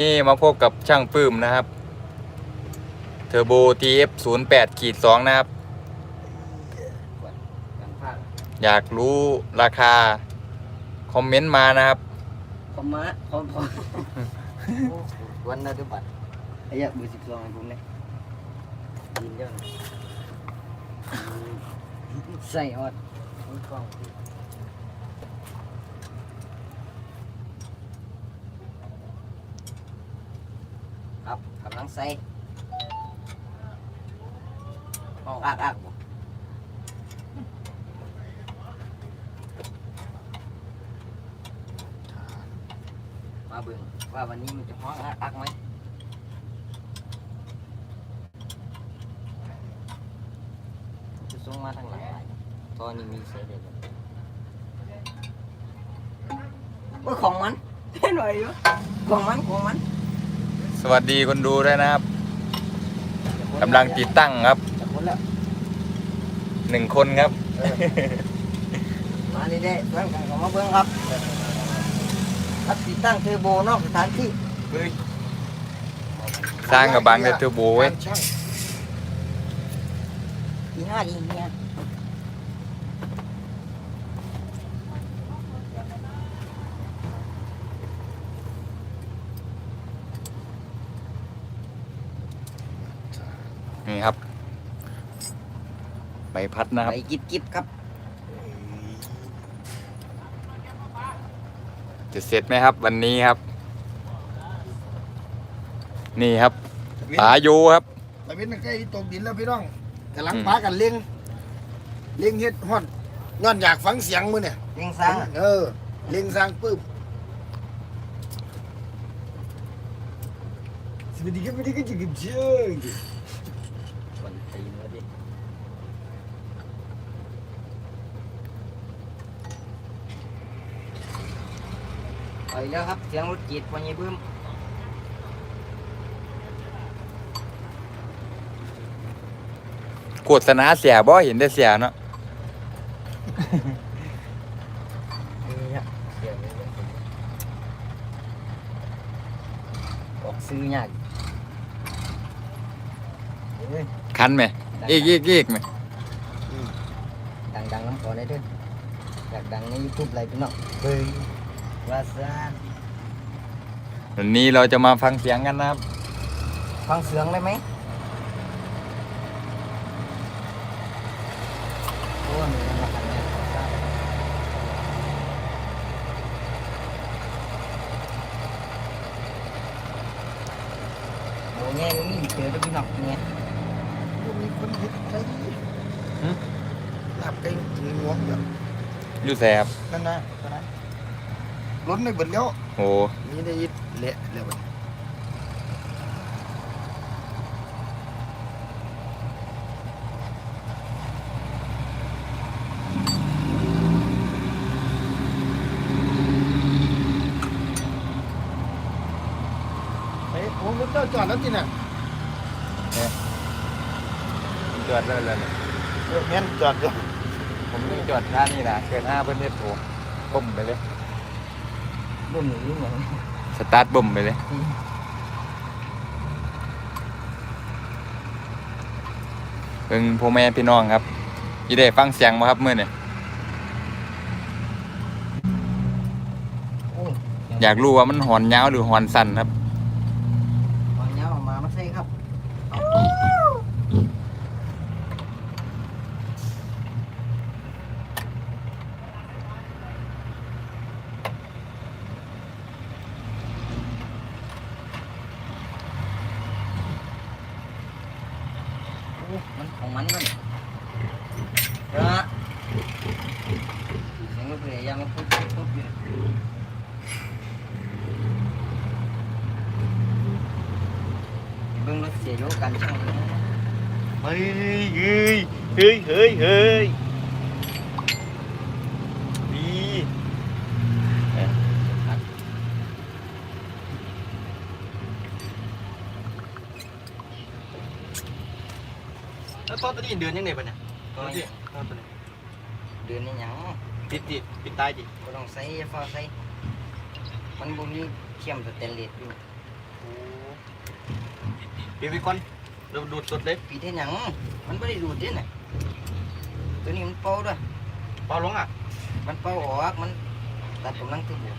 นี่มาพบกับช่างปื้มนะครับ เทอร์โบ TF 0 8ขีด2นะครับ อยากรู้ราคา คอมเมนต์มานะครับ คอมมาคอมคอมวันนาดุบัตรไอ้ยะเบอร์สิบสองให้ผมเลยยินเยวนะใส่ออดกล้อง ครับกำลังใส่ออกอักอักบ่มาเบิ่งว่าวันนี้มันจะฮ้อง ส่งมาทางหลังไหลายตอนนี้มีเสียเด็ดโอ้ยของมันเห็นไหมอยู่ของมันของมันสวัสดีคนดูด้วยนะครับกำลังติดตั้งครับจะพ้นแล้วหนึ่งคนครับ มาเด้ๆเบิ่งกันก็มาเบิ่งครับ ครับติดตั้งเทอร์โบนอกสถานที่สร้างกับบังแต่เทอร์โบไว้ยดีห้าดีเนี่ย นี่ครับ ใบ พัดนะครับ ไปกิบกิบครับ จะเสร็จไหมครับ วันนี้ครับ นี่ครับป๋าโยครับตะเวนใกล้ที่ตกดินแล้วพี่น้องกำลังปากันเลี้ยงเลี้ยงเฮ็ดฮอดย้อนอยากฟังเสียงมือเนี่ยเร่งสร้างเออเลี้ยงสร้างปึ๊บสวัสดีครับสวัสดีครับจิกเจ้ย คนตีนมาดิ ไปแล้วครับ เสียงรถจีดวันนี้เพิ่มโฆษณาเสียบ่เห็นได้เสียเนาะนี่ฮะเสียงเลยออกซื้อยากเอ้ยคันไหมอีกอีกอีกไหมดังๆน้ำก่อนได้ด้วยอยากดังในยูทูบอะไรพี่น้อง เฮ้ย ว่าซานวันนี้เราจะมาฟังเสียงกันนะครับ ฟังเสียงได้ไหมโอ้นี่มันมาขันเนี่ยโอ้เนี่ยก็มีเจอด้วยพี่น้องเนี่ยบ่มีคนเฮ็ดไก่ลาบไก่ถึงงวงอยู่อยู่แสบนั่นนะนั่นนะ ล้นในเบิดแล้วโอ้นี่ได้ยิดเละแล้วบัดเฮ้ยโอ้รถเจ้าจอดแล้วจิน่ะจอดเลยเลยเออแม่นจอดอยู่ผมนี่จอดท่านี่นะเกินห้าเพิ่นเฮ็ดโถบ่มไปเลย รุ่นหรือเหมือนสตาร์ทบ่มไปเลย เพิ่งพ่อแม่พี่น้องครับยี่ได้ฟังเสียงมาครับมื่อนี่โอ้อยากรู้ว่ามันหอนยาวหรือหอนสั้นครับ ตอนนี้ออกมามาใส่ครับโอ้มัน ของมันเลยเออเสียงรถเลยยังมาปุ๊บปุ๊บปุ๊บอยู่เบิ่งรถเสียโยกกันช่างเลยนะเฮ้ยเฮ้ยเฮ้ยเฮ้ยเฮ้ยดี แล้วตอ นนี้เดือนยังไงปะเนี่ยตอนตอนนี้นี้ตอนนี้เดือนนี้หยังปิดดิปิดตายดิก็ต้องใส่ฟ้าใส่มันบ่มีเข็มสแตนเลสอยู่ปีไปก่อนเราดูดสดเลยปีเท่าหยังมันไม่ได้ดูดเด้น่ะตัวนี้มันเป่าด้วยเปล่าลงอะ มันเป่าออกมันตัดกำลังตัวบวก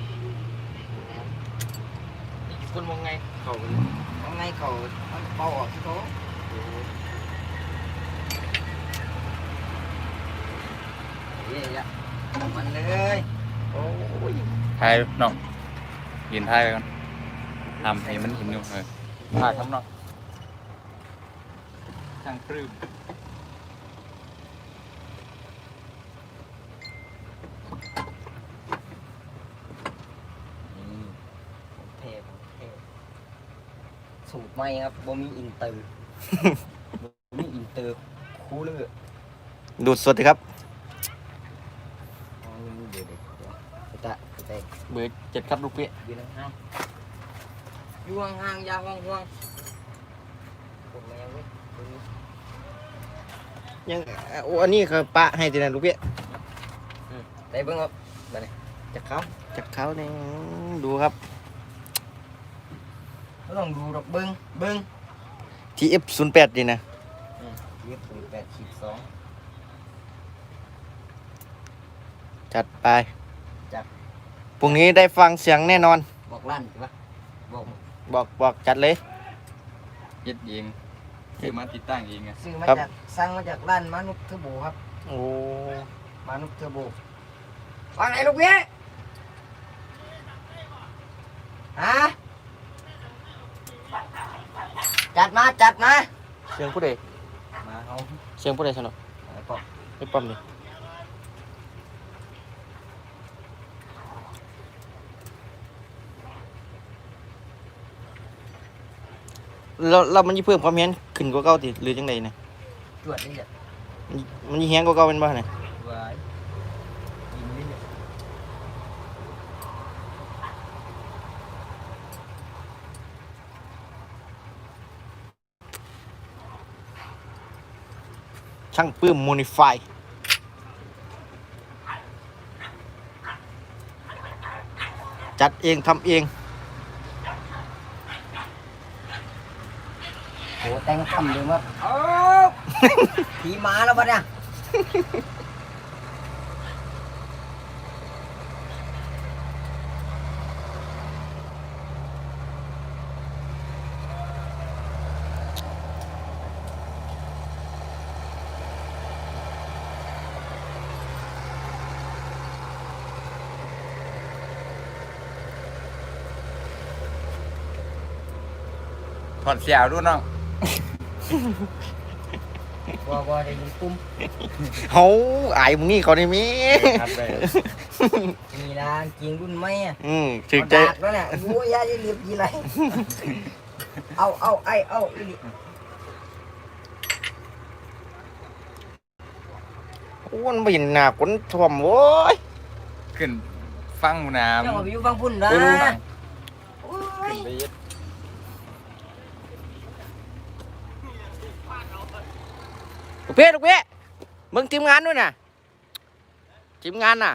คนมองไงเขาเอาไงเขามันเป่าออกที่เขาเฮ้ยอะ มันเลยโอ้ยทายน้องยืนทายไปก่อนทำให้มันเห็นอยู่เออถ่ายครับน้องช่างปลื้มนี่ผมเทผมเทสูตรใหม่ครับบ่มีอินเตอร์บ่มีอินเตอร์คูลเลยดูดสดดิครับอ๋อนี่ เดี๋ยวเดี๋ยวเดี๋ยวไปตะไปตะเบอร์เจ็ดครับลูกเปี้ยอยู่ห่างๆอยู่ห่างๆอย่าห่วงๆผมแมวเว้ยตัวนี้ยังโอ้อันนี้คือปะให้ทีนะลูกเปี้ยได้เบิ่งครับจากเขาจากเขาเนี่ยดูครับก็ต้องดูดอกเบิ่งเบิ่ง TF 0 8ดีนะยี่สิบแปดสิบสอง จัดไปจัด พรุ่งนี้ได้ฟังเสียงแน่นอน บอกลั่นใช่ปะบอกบอกบอกจัดเลย เย็ดเองคือมาติดตั้งเองไงซื้อมาครับ จากสั่งมาจากร้านมนุษย์เทอร์โบครับโอ้มนุษย์เทอร์โบฟังไหนลูกพี่ฮะจัดมาจัดมาเสียงผู้ใดมาเอาเสียงผู้ใดสนอไอ้ปอกไอ้ป้อมนี่ เราเรามันจะเพิ่มความเฮี้ยนขึ้นกว่าเก่าติหรือจังไดเนี่ยตรวจนี่แหละมันมันจะเฮี้ยนกว่าเก่าเป็นบ่เนี่ยไว้ยิงนี่แหละช่างปื้มโมนิฟายจัดเองทำเอง โห แต่งคำเลยมั้งโอ้ผีมาแล้วปะเนี่ยถอดเสียวด้วยน้อง บัวบัวได้ยินตุ้มเฮาอายมึงนี่เขาได้มีครับเลยมีร้านกินรุ่นไหมอะอืมถึงใจเอาดากแล้วเนี่ยโอ้ยยาได้เรียบยีไรเอาเอาไอเอาอีหลีอ้วนไปเห็นหน้าคนท่วมโว้ยขึ้นฟังน้เจ้ามาไปอยู่ฟังพุ่นนะำขึ้นโอ้ยไปเย็ด ลูกเพ่ลูกเพ่มึงทีมงานด้วยนะทีมงานน่ะ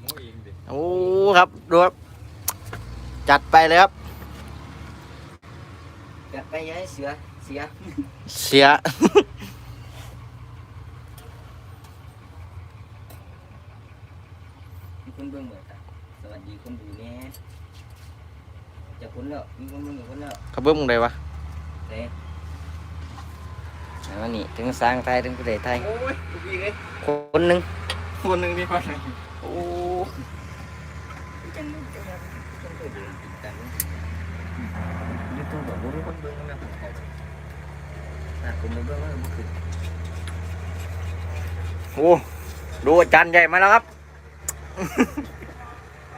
หมูเองดิโอ้ครับดูครับ จัดไปเลยครับอยากไปย้ายเสือเสียเสียมีคนเบิ่งเหมือนกันสวัสดีคนดูแน่ จะพ้นแล้วมีคนเบิ่งอยู่พ้นแล้วเขาเบิ้มมึงไดวะเด้แล้วนี่ถึงสร้างไทยถึงประเทศไทยโอ้ยลูกพี่เลยคนหนึ่งคนหนึ่งนี่คนหนึ่งโอ้ยูทูบบอกว่ามีคนเบิ่งแล้วอะผมไม่เบิ่งแล้วมันคือโหดูอาจารย์ใหญ่มาแล้วครับ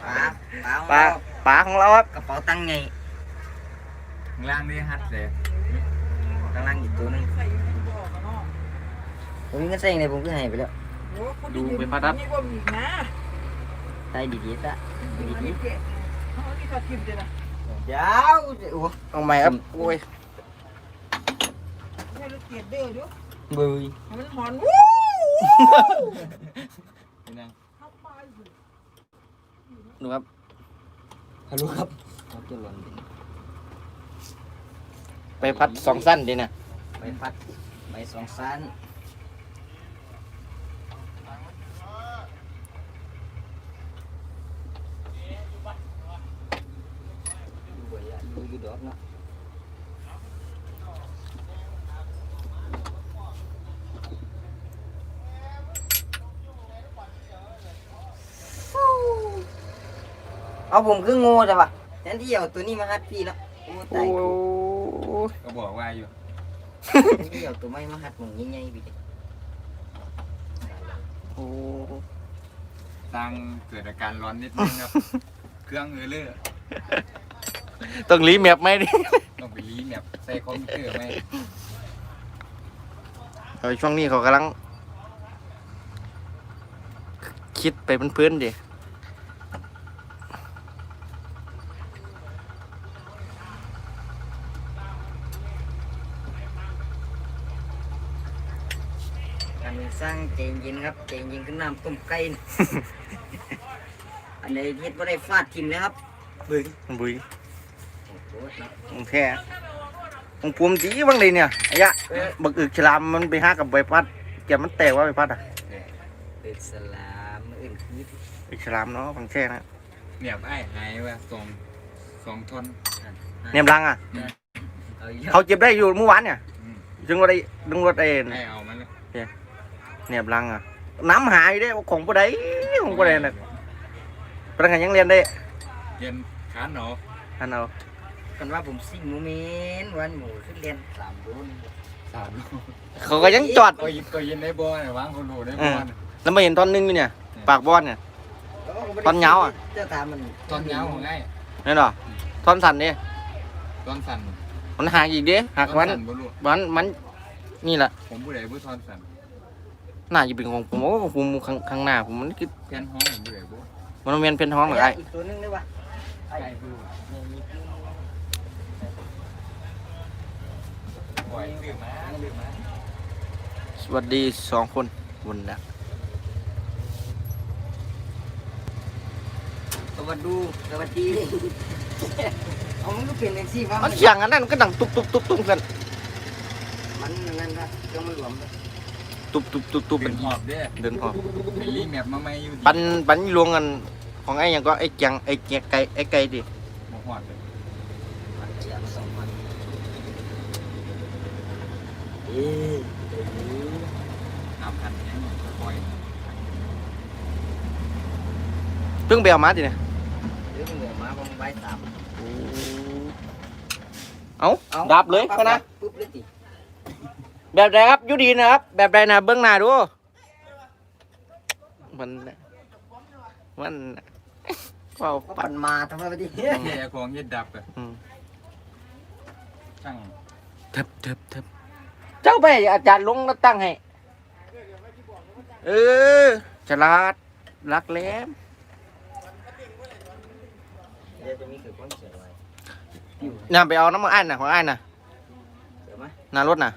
ปลาปลาของเรา ปลาปลาของเราครับกระเป๋าตังค์ไงข้างล่างนี่ฮัทเลยข้างล่างอีกตัวหนึงผมมีเงินใส่ในผมก็ให้ไปแล้วดูเป็นพระดับนี่ก็มีนะใส่ดีๆซะดีนี่เก๋เขาที่เขาทิมเลยนะๆยาวโอ้เอาใหม่ครับโอ้ยให้ลูกเกียดเด้อดูเบื่อให้มันหอนวู้นี่นั่งเข้าไปอยู่ดูครับ ฮัลโหลครับเขาจะหล่นดินไปพัดสองสั้นดินะ ใบพัดใบสองสั้นดูบ่อยอะดูอยู่ดอกเนาะ เอาผมคือโง่จ้ะวะแทนที่เอาตัวนี้มาฮัดพี่แล้วโอ้ตายกูก็บอกว่าอยู่แทนที่เอาตัวไม้มาฮัดมึงยิ่งใหญ่ๆพี่โอ้สร้างเกิดอาการร้อนนิดนึงครับ เครื่องเออเลอร์ต้องรีแมปไหมดิต้องไปรีแมปใส่คอมพิวเตอร์ไหมเออช่วงนี้เขากำลัง คิดไปเป็นพื้นๆดิ การสร้า งเจนเย็นครับเจนเย็นขึ้นน้ำต้มไก่น่ะอันใดเฮ็ดบ่ได้ฟาดทิมเลยครับบึ้งบุยโอ้โหเนาะของแท้ของผมจีบ้างเลยเนี่ยไอ้ยะบักอึกฉลามมันไปหากับใบพัดแกมันแตกว่าใบพัดอะเอิกสลามอื่นคืออึกฉลามเนาะของแท้นะเนี่ยไอ้หายว่าสองสองท่อน เนียมรังอะ เอาอีกแล้วเขาเจ็บได้อยู่เมื่อวานเนี่ยอืมจึงว่าได้ดึงรถเอ็นไอ้เอามันเลยเนียมรังอะ น้ำหายได้ของผู้ใดของผู้ใดน่ะพนักงานยังเรียนได้เย็นขานหนออันเอากันว่าผมซิ่งหมูเมนวันหมูขึ้นเรียนสามโดนสามโลเขาก็ยังจอดก็ยินก็ยินในบ่อเนี่ยวางคนรู้ในบ่อน่ะแล้วมาเห็นตอนนึงอยู่เนี่ย ปากบอลเนี่ยตอนเหงาอะเจ้าตามมันตอนยาวของไงนั่นเหรอตอนสั่นเนี่ยตอนสั่นมันหักอีกเด้หักตอมันสั่บ่รู้มันมันนี่แหละผมผู้ใดผู้ตอนสั่น น่าจะเป็นของผมโอ้ของผมข้างข้างหน้าผมมันคือแกนห้องผมผู้ใดผู้มันเวียนเป็นท้องเหรอไอ้อีกตัวหนึงได้ปะใกล้ผู้ปล่อยซื้อมาซื้อมาสวัสดีสองคนบนนะสวัสดีสวัสดีเอามันก็เปลี่ยนแท็กซี่ว่ามัมันนเสียงอันนั้นก็ดังตุบตุบตุบตุบกันมันนั่นครับเครื่องมันหลวมเลย ตุบตุบตุบตุบเป็เป็นนหอบเด้อเดินพอเป็นรีแมปมาใหม่อยู่ปันปันลวงกันของไอ้หยังก็ไอ้เกียงไอ้เกียงไก่ไอ้ไก่ดิบ่หอดเลยมันขยันสองพันเอ๊ะน้ำพันยังปล่อยเพิ่งไปเอามาดิเนี่ยเดี๋ยวมันเหลือมาประมาณใบสามเอาดับเลยก็นะปุ๊บเลยติ แบบใดครับอยูดีนะครับ แบบใดนะเบื้องหน้าดู มัน มันว้าวก็ปัปั่ดนมาทำไมวะดิเฮียของเย็ดดับอะอืมช่างเทิบเทิบเทิบเจ้าไปอาจารย์ลงแล้วตั้งให้ เออฉลาดรักแหล้มเดี๋ยวจะมีคือคนเสียไว้น่ะไปเอาน้ำมันไอ้ายน่ะของไอ้ายน่ะเสียไหม หน้ารถน่ะ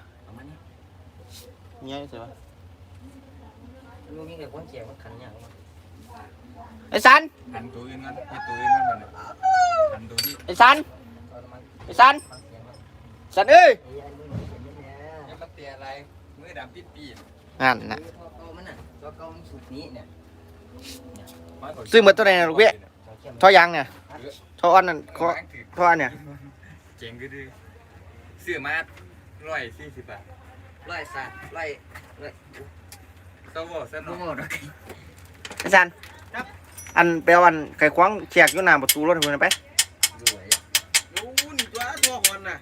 เอามานี่เงี้ยเสียวะลูกนี่คือคนเสียมันขันอย่างวะไอ้สัน หันตัวอื่นกันให้ตัวอื่นกันมันยหันตัวนี้ไอ้สันเอาน้ำมันไอ้สันฟังเสียงมันสันเอ้ยไอ้ยันมึงเห็นไหมเนี่ยยังมาเตียอะไรมือดำปิดปีนนั่นน่ะคือท่อเก่ามันน่ะท่อเก่ามันสุดนี้เนี่ยซื้อมาตัวไหนน่ะลูกเว้ยท่อเข้มท่อยางเนี่ยท่ออันนั้นท่อท่ออันเนี่ยเจ๋งก็ดื้อซื้อมาร้อยสี่สิบบาท ร้อยสัตว์ร้อยร้อยเต้าบ่อซะหโอ้น่อยโหดอกไอ้สันอันไปเอาอันไข่ควางเชียกอยู่หน้าประตูรถให้เพิ่นไปรวยอะรู้นี่ตัวตัวคนน่ะ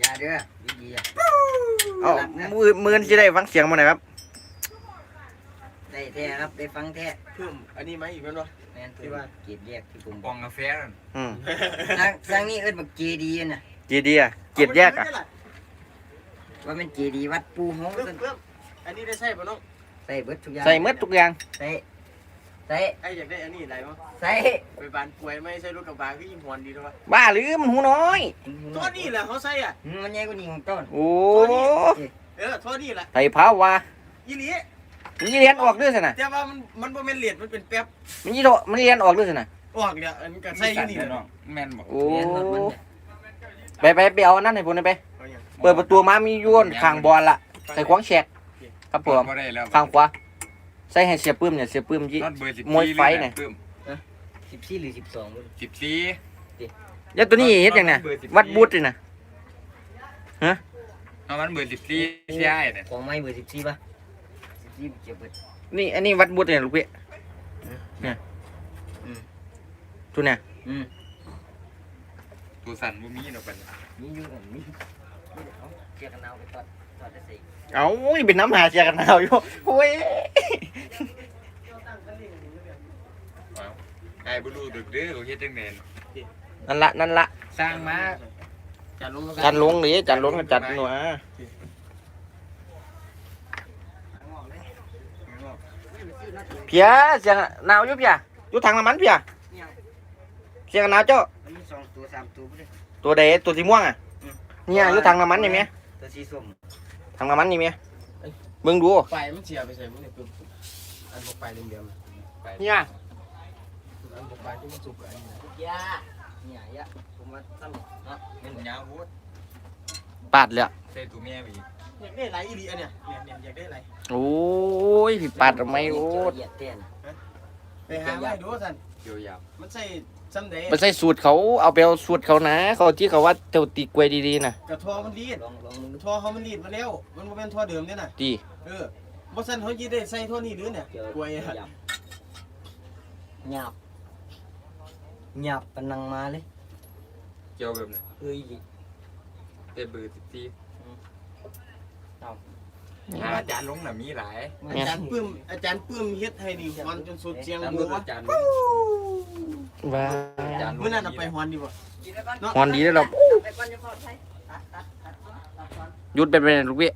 อย่าเด้อดีๆอะเอามือมือจะได้ฟังเสียงมาหน่อยครับ ได้แท้ครับได้ฟังแท้เพิ่มอันนี้ไหมอีกแล้วเนาะ แม่นที่ว่าเกียรติเรียกที่ผมปองกาแฟนั่นอืมสร้างสร้างนี่เอิ้นบักเจดีย์น่ะ เจีดีอะเกียดแยกอะ ว่าเป็นเจดีย์วัดปูเฮาเพิ่มซั่นเพิ่มอันนี้ได้ใช่ป่ะน้องใส่เบิดทุกอย่างใส่เมื่อทุกอย่าง ใส่ใส่ไอ้อยากได้อันนี้อะไรมั้งใส่ไปบานป่วยไม่ใช่รถกระบะก็ยิ่งหวนดีด้วยวะบ้าหรือมันหูน้อยตัวนี้แหละเขาใส่อะอืมมันใหญ่กว่านี้ของต้นโอ้เออตัวนี้แหละใส่เผาวะยี่หลีมันยี่เรียนออกด้วยสินะแต่ว่ามันมันบ่แม่นเหรียญมันเป็นแป๊บมันยี่โตมันเรียนออกด้วยสินะเออกเนี่ยอันก็ใส่อยู่นี่น้องแม่นบอกโอ้แม่นรถมันเนี่ยไปไปไปเอาอันนั่นให้ผมหน่อยไป เอาหยังเปิดประตูมามีโยนข้างบอลละใส่ขวางแฉกครับผมบ่ได้แล้วข้างขวาใส่ให้เสียปื้มเนี่ยเสียปื้มยี่น็อตเบอร์สิบมวยไฟเนี่ยปึ้มสิบสี่หรือสิบสองบ่สิบสี่ยาตัวนี้เฮ็ดยังไงวัดบูทเลยนะเอามันเบอร์สิบสี่ใช่เนี่ยของไม้เบอร์สิบสี่ป่ะสิบสี่เก็บเบิดนี่อันนี้วัดบูทเนี่ยลูกพี่เนี่ยอืมตัวเนี่ยอืมตัวสั่นบ่มีเนาะเป็นมีอยู่อันนี้ เอาเกียร์กันเอาไปตอดตอดได้สิเอานี่เป็นน้ำหาเสียกันหนาวอยู่โอ้ยไอ้บ่รู้ดึกเด้อเขาเฮ็ดจังได๋นั่นละนั่นละสร้างมาจัดลงแล้วจัดลงดิจัดลงก็จัดหน่อยเพียเสียงหนาวอยู่เพียอยู่ทางน้ำมันเพียเสียงหนาวเจ้าอันนี้สองตัวสามตัวบ่ได้ตัวใดตัวสีม่วงอะเนี่ยอยู่ทางน้ำมันนี่เมีย ตัวสีส้มทางน้ำมันนี่เมียเบิ่งดู ไฟมันเสียไปใส่พวกนี้ปึ๊บอันบ่ไปเดิมๆไปเนี่ย อันบ่ไปที่มันสุกอันนี้นะยาเนี่ยยะผมมาตั้งเนาะมันยาวโพดปาดเลยอะใส่ตัวแม่ไปอีกอยากได้หลายอีหลีอันเนี่ยเนี่ยเนี่ยอยากได้หลายโอ้ยพี่ปาดทำไมโอ้เหยียดเต้นไปหาไว้ดูสั่นเกี่ยวยาวมันใส่ ซ้ำใดไปใส่สูตรเขาเอาไปเอาสูตรเขานะ เขาที่เขาว่าเจ้าตีกล้วยดีๆนะกระทอมันรีดลองลองมึงดูทอเขามันรีดมาแล้วมันบ่แม่นทอเดิมเนี่ยน่ะดีเออบ่ซั่นเขาสิได้ใส่ทอนี้หรือเนี่ยเกี่ยวกล้วยอะหยับหยับหยับเป็นนังมาเลยเกี่ยวแบบนี้เอ้ยแต่เบอร์สิบสี่เอา อาจารย์ลงน่ะมีหลายอาจารย์ปื้มอาจารย์ปื้มเฮ็ดให้นี่ฮอนจนสุดเสียงตามหัรวถอาจารย์ลงว้าอาจารย์ลงมื้อนั้นน่ะไปฮอนดีบ่ฮอนดีแล้วเราไปก่อนจะพอใช้ตัดตัดตัดตัดก่อนหยุดไปไปลูกพี่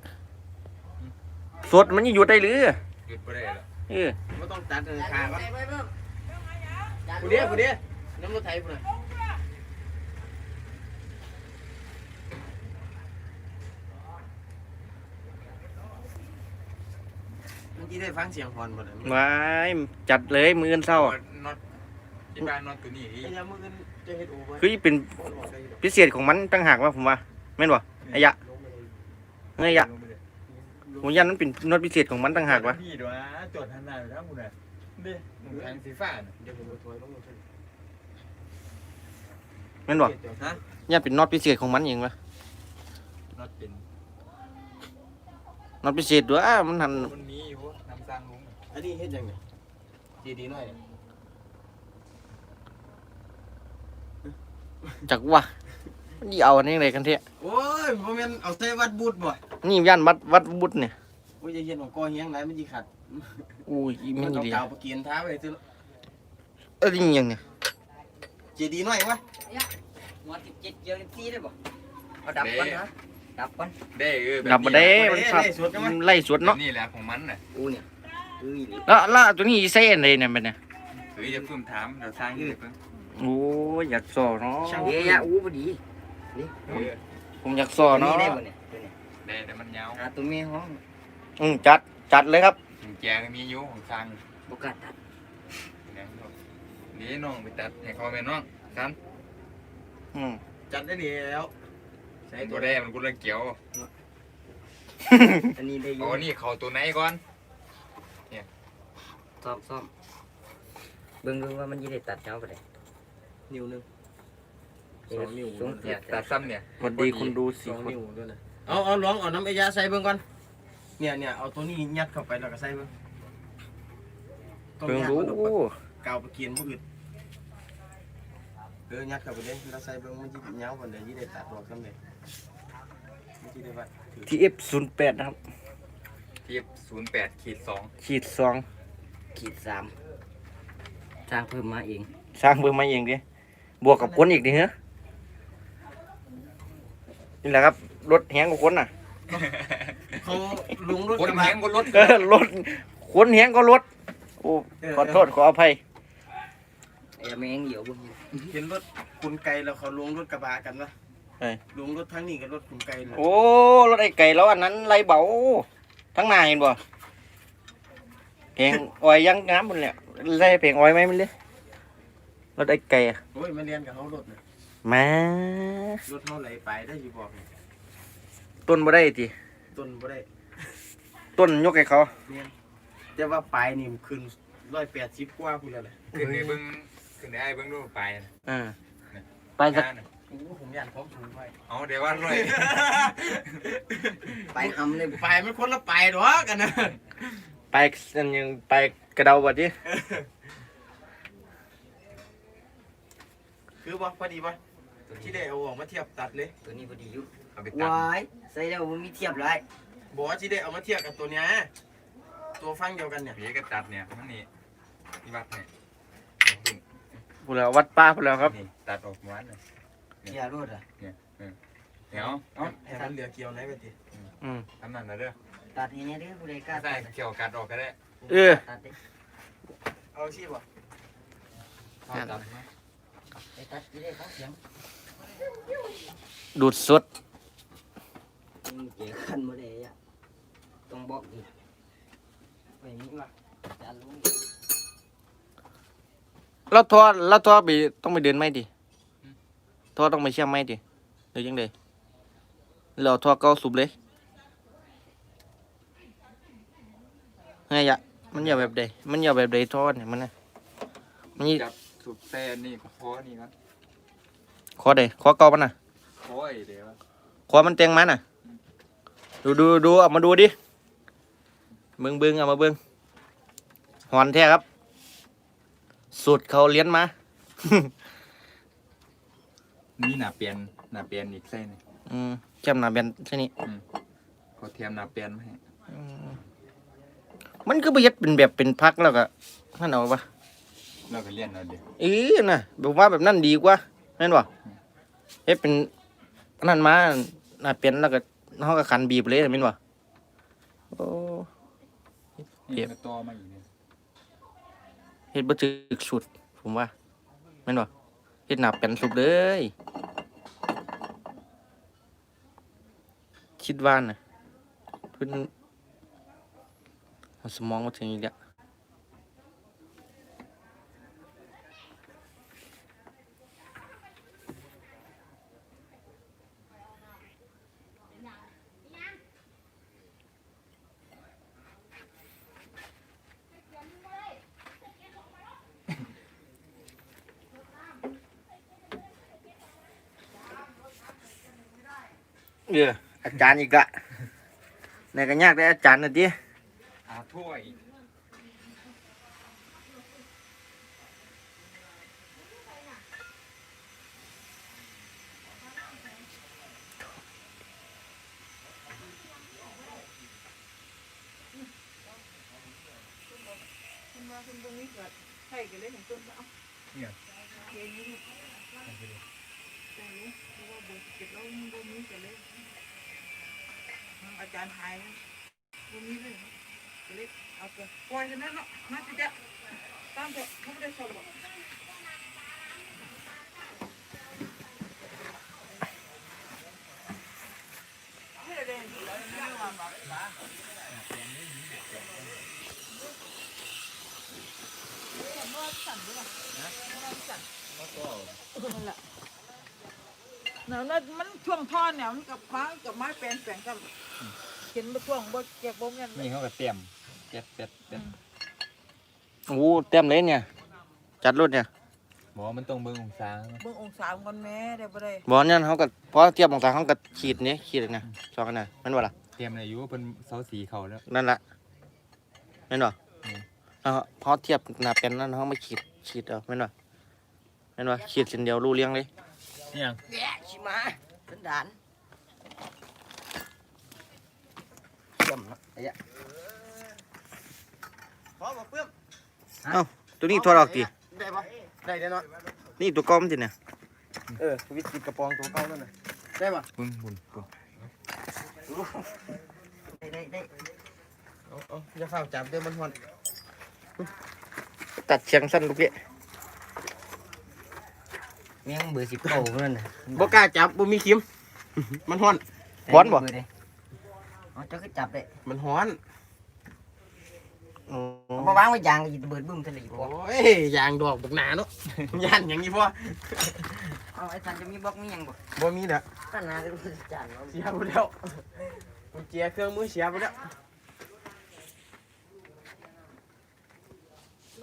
สดมันยังหยุดได้หรือหยุดบ่ได้แล้วเออบ่ต้องตัดเลยขาบ่ใส่ไปเบิ่มผู้เดียวผู้เดียวน้ำรถไถพุ่นน่ะ มันสิได้ฟังเสียงฮอนบ่ได้ว้ายจัดเลยมืออนเศร้าน็อตที่บ้านน็อตตัวนี้อีไอ้ยามมื้ออื่นจะเฮ็ดโอบ่คือเป็นมันออกได้อยู่ดอกพิเศษของมันตั้งหากว่าผมว่าแม่นบ่ไอ้ยะลงไปเลยไอ้ยะผมยันมันเป็นนวดพิเศษของมันตั้งหากวะพี่ด้วยนะจดทันได้อยู่แล้วคุณน่ะเด้หนุ่มแทงสีฟ้าน่ะเดี๋ยวผมเอาถ้วยลงมาให้แม่นบ่ฮะยันเป็นนวดพิเศษของมันเองวะน็อตเป็น นวดพิเศษด้วยมันหันมันมีอยู่น้ำสร้างลุงอันนี้เฮ็ดยังไงดีดีๆหน่อยจักว่ามันสิเอาอันนี้อะไรกันเถอะโอ้ยบ่แม่นเอาใส่วัดบูดบ่นี่ยันวัดวัดบุตรเนี่ยโอ้ยอย่าเฮ็ดของกอเฮียงหลายมันสิขัดอุ้ยอีมัแม่นนเอาดีกาวไปเกียนท้าไว้ซื่อเอ้ยนี่ยังเนี่ยเจดีหน่อยวะหัวสิบเจ็ดเกี่ยวสิบสี่ได้บ่เอาดับก่อนนะ ดับก่อนได้เออแบบดับมาได้บ่มันได้สับได้สวดกันมั้ยไล่สวดเนาะเนาะนี่แหละของมันน่ะกูเนี่ยเอ้ยแล้วแล้วตัวนี้เส้นเลยเนี่ยมันเนี่ยเฮ้ยจะเพิ่มถามเดี๋ยวสร้างอีกเพิ่มโอ้ยอยากสอเนาะเฮ้ยยะอู้พอดีเออผมอยากสอเนาะได้บ่เนี่ยตัวเนี่ยได้แต่มันยาวหาตัวแม่ห้องอืมจัดจัดเลยครับแจงมีอยู่ของสร้างบ่กล้าตัดนี่น้องไปตัดให้เขาแม่น้องครับอืมจัดได้แล้ว ใส่ไอ้ตัตัววแดแดงงมันกูเลยเกี่ยวอันนี้ได้ออ๋ยู่อนี่เขาตัวไหนก่อนซ่อมซ่อมเบิ่งดูว่ามันสิได้ตัดเจ้าบ่ได้นิ้วหนึงสองนิ้วเนี่ยตัดซ้ำเนี่ยสวัสดีคุณดูสสิองคนนิ้วด้วยนะเอาเอาลองเอาน้ำไอ้ยาใส่เบิ่งก่อนเนี่ยเนี่ยเอาตัวนี้ยัดเข้าไปแล้วก็ใส่เบิ่งต้องเพิ่งยัดรู้มันออกไปกาวไปเกียนบ่อึดเออยัดเข้าไปเลยแล้วใส่เบิ่งมันสิยาวปานใดสิได้ตัดออกซำใดมันสิได้ว่าถือทีเอฟศูนย์ แปดนะครับ ทีศูนย์แปดขีดสองขีดสองขีดสามสร้างเพิ่มมาเองสร้างเบิ่งมาเองดิบวกกับคนอีกดิเหรอนี่แหละครับรถแหงกับคนน่ะเขาลงรถคนกระบะเลี้ยงก็รถเออรถคนแหงก็รถโอ้ขอโทษขออภัยไอ้แมงเหี่ยวบ่เห็นรถคุณไกลแล้วเขาลงรถกระบะกันวะ เอ้ยลงรถทั้งนี้กับรถคุณไกลเลยโอ้รถไอ้ไก่แล้วอันนั้นไรเบาทั้งหน้าเห็นบ่เพลงอ้อยยังงามหมดเลยไล่เพลงอ้อยไหมมันเลยรถไอ้ไก่อะโอ้ยมาเรียนกับเขารถนะแหมารถเท่าไหลไปได้อยู่บอกนี่ต้นบ่ได้ติต้นบ่ได้ต้นยกให้เขาแต่ว่าปลายนี่มันขึ้นร้อยแปดสิบกว่าพูดแล้วแหละขึ้นในเบิ้งขึ้นในไอ้เบิ้งรูปไปนะอ่าไปสักนะ โอ้ผมอยากของสูงไปเอาเดี๋ยวว่าร้อยไปทำเลยปลายมันคนละปลายหรอกกันนะไปอันยังไปกระเดาบัดดิคือบ่พอดีป่ะที่ได้เอาออกมาเทียบตัดเลย ตัวนี้พอดีอยู่เอาไปตัดวายใส่แล้วมันมีเทียบไรบอกว่าที่ได้เอามาเทียบกับตัวเนี้ยตัวฟังเดียวกันเนี่ยผีก็ตัดเนี่ยมันนี่นี่วัดเนี่ยพูดแล้ววัดป้าพูดแล้วครับนี่ตัดออกม้วนเลย เทียบรถอะเดี๋ยวเอาให้มันเหลือเกี่ยวไหนไปทีอืมทำนั่นนะเด้อตัดให้เนี่ยเด้อผู้ใดกล้าใส่ตัดเกี่ยวกัดออกก็ได้เออตัดเด้เอาชีพบ่เอาตัดมาไปตัดจะได้ฟังเสียงดูดสดมีเจ๋ขันบ่ได้อะต้องบอกอีกไปนี่ว่ะจะรู้แล้วทอแล้วทอไปต้องไปเดินไหมดิ ทอต้องไปเชื่อมไหมดิหรือยังไงเราทอเกาสุบเลยไงยะมันอย่าแบบใดมันอย่าแบบใดทอเนี่ยมันนะมันนี่จับสุดแซ่นี่ก็คอนี่ก่อนขอใดขอเกามันน่ะโอ้ยเดี๋ยวขอมันเต็งมันน่ะ ดูดูดูเอามาดูดิเบิ้งเบิ้งเอามาเบิ้งหอนแท้ครับสูตรเขาเลี้ยนมา นี่หนาเปลี่ยนหนาเปลี่ยนอีกเส้นอืมแจ่มหนาแบนใช่นี่เขาเทียมหนาเปลี่ยนมาให้อืมมันก็ไปเฮ็ดเป็นแบบเป็นพักแล้วก็นั่นเอาปะเราก็เลียนเอาเดี๋ยวเออน่ะแบบว่าแบบนั้นดีกว่าแม่นบ่เฮ็ดเป็นอันนั่นมาหนาเป็นแล้วก็เฮาก็ขันบีบเลยแม่นบ่โอ้ เปรีนี่ยบก็ต่อมาอีกเนี่ยเฮ็ดบ่ถึกสุด ผมว่าแม่นบ่เฮ็ดหนาเป็นสุดเลย คิดว่านะเพิ่นเอาสมองมาถึงอีกแล้วเอออาจารย์อีกละในกันยากได้อาจารย์นะดิอาถ้วย คุณมาคุณตรงนี้เกิดใช่กันเลยของต้นเอา เนี่ย เย็นนี้ตรงนี้เพราะว่าบุกเก็บแล้วมันบ่มีกันเลยอาจารย์ไทยบ่มีเลยก็เลยเอาไปปล่อยกันนั่นเนาะน่าจะจะตามเถอะเขาไม่ได้สอบหรอก ไม่ยนอยู่แล้วไม่ได้ว่านั่นแหละมันช่วงท่อนเนี่ยมันกับฟ้ากับไม้แปลนแปลงกับเห็นบ่ช่วงบ่แจกบ่แม่นนี่เขาก็เตรียมเจ็ดเจ็ดเจ็ดโอ้เต็มเลยเนี่ย จัดรถเนี่ย บอกว่ามันต้องเบิ่งองศาเบิ่งองศาก่อนแม่ได้บ่ได้บอลเนี่ยเขาก็พอเทียบองศาเขาก็ขีดนี่ขีดเนี่ยสองกันน่ะแม่นบ่ล่ะเตรียมอะไรอยู่เป็นเสาสีเขาแล้ว นั่นล่ะแม่นบ่อืมเออพอเทียบหน้าเป็นนั่นเขามาขีดขีดเอาแม่นบ่แม่นบ่ขีดเส้นเดียวรู้เรื่องเลยนี่ยังแย่ชิมาสันดานเยี่ยมนะไอ้ยะพอบ่เปื้มตัวนี้ถอดออกติได้ปะ ได้แน่นอนนี่ตัวก้อมนสิเนี่ยเออวิธีกระปองตัวเก่านั่นน่ะได้ปะบุญบุญบุญได้ได้ได้เอาเอาอย่าเฝ้าจับเดี๋ยวมันหอนตัดเชียงสั้นลูกเกี้ยเมียงเบอร์สิบเก้าเพื่อนน่ะบ่กล้าจับบ่มีคิมมันหอนบอลบ่เร์ใดอ๋อเจ้าก็จับได้มันหอนมอืม เอามาวางไว้ยางก็สิเบิดบึ้มทะเลโอ้บ่ยยางดอกบักหนาเนาะยันอย่างนี้พ่อเอาไอ้สันจะมีบล็อกนี่ยังบ่บ่มีเด้อก็น่าจะรู้จานเนาะเสียไปแล้วกุญแจเครื่องมือเสียไปแล้ว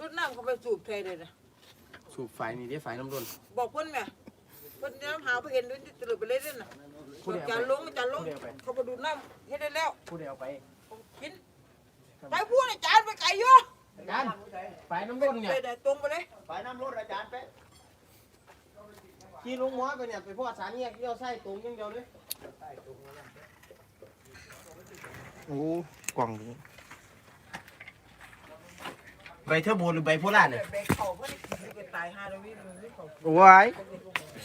รถน้ำเขาไปสูบเทเลยนะสูบไฟนี่เด้ไฟน้ำร้อนบอกเพิ่นแม่เพิ่นน้ำหาไปเห็นด้วยตลอดไปเลยเด้อน่ะผู้ใดจาเอานไปลงจานลงผู้ใดเอาไปเขาไปดูดน้ำเฮ็ดได้แล้วผู้ใดเอาไปกิน ไปพูดอาจารย์ไปไกลอยู่อาจารย์ไฟน้ำร้อนเนี่ยไปได้ตรงไปเลยไฟน้ำร้อนอาจารย์ไปขี่ลงหมอไปเนี่ยไปพ่อสารเนี่ยเลี้ยวไส้ตรงอย่างเดียวเลยโอ้กล่องนี้ใบเทอร์โบหรือใบโพล่าเนี่ยแบกเข่าเพิ่นนี่ก็ตายห้าแล้ววิมันไม่เข้าว้าย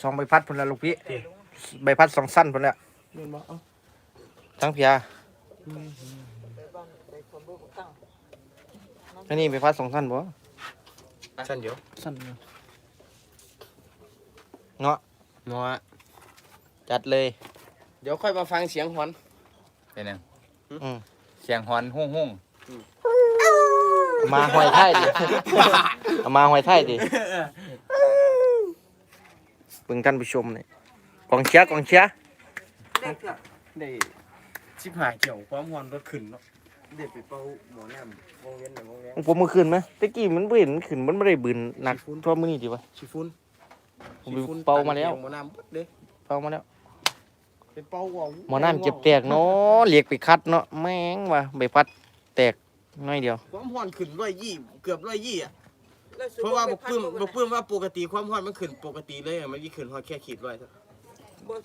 สองใบพัดพุ่นละลูกพี่ใบพัดสองสั้นพุ่นละทั้งเพีย ไปบ้านไปคนบ่ตั้ง อันนี้ใบพัดสองสั้นบ่สั้นเดียวสั้นเงาะเงาะจัดเลย เดี๋ยวค่อยมาฟังเสียงหอนเป็นยังอืมเสียงฮอนหุ่งหุ่งเอามาหอยไทยดิเอามาหอยไทยดิเบิ่งท่านผู้ชมนี่กองเชียร์กองเชียร์ได้เกือบได้ชิบหายเกี่ยวความหอนรถขึ้นเนาะ เด็ดไปเป่าหมอน้ำวงเวียนหน่อยวงเวียนผมเมื่อคืนไหมตะกี้มันบ่เห็นมันขึ้นมันไม่ได้บืนหนักทั่วมื้อนี้ดิวะ ชิฟุนผมไปเป่ามาแล้ว หมอน้ำเด้เป่ามาแล้วไปเป่าว่าหมอน้ำเจ็บแตกเนาะเรียกไปคัดเนาะแม่งว่ะใบพัดแตกน้อยเดียว ความร้อนขึ้นร้อยยี่เกือบร้อยยี่อะแล้วสูเพราะว่าไปบกปื้มพับกปื้มว่าปกติความร้อนมันขึ้นปกติเลยอะมันยี่ขึ้นฮอดแค่ขีดร้อยเท่า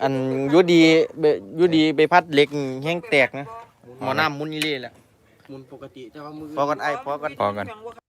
อันอยุดีเบอยุดีใบพัดเหล็กแห้งแตกนะหมอน้ำมุนนี่เลยแหละ มุนปกติแต่ว่ามือพอกันไอ้พอกัน พอกันฟังว่า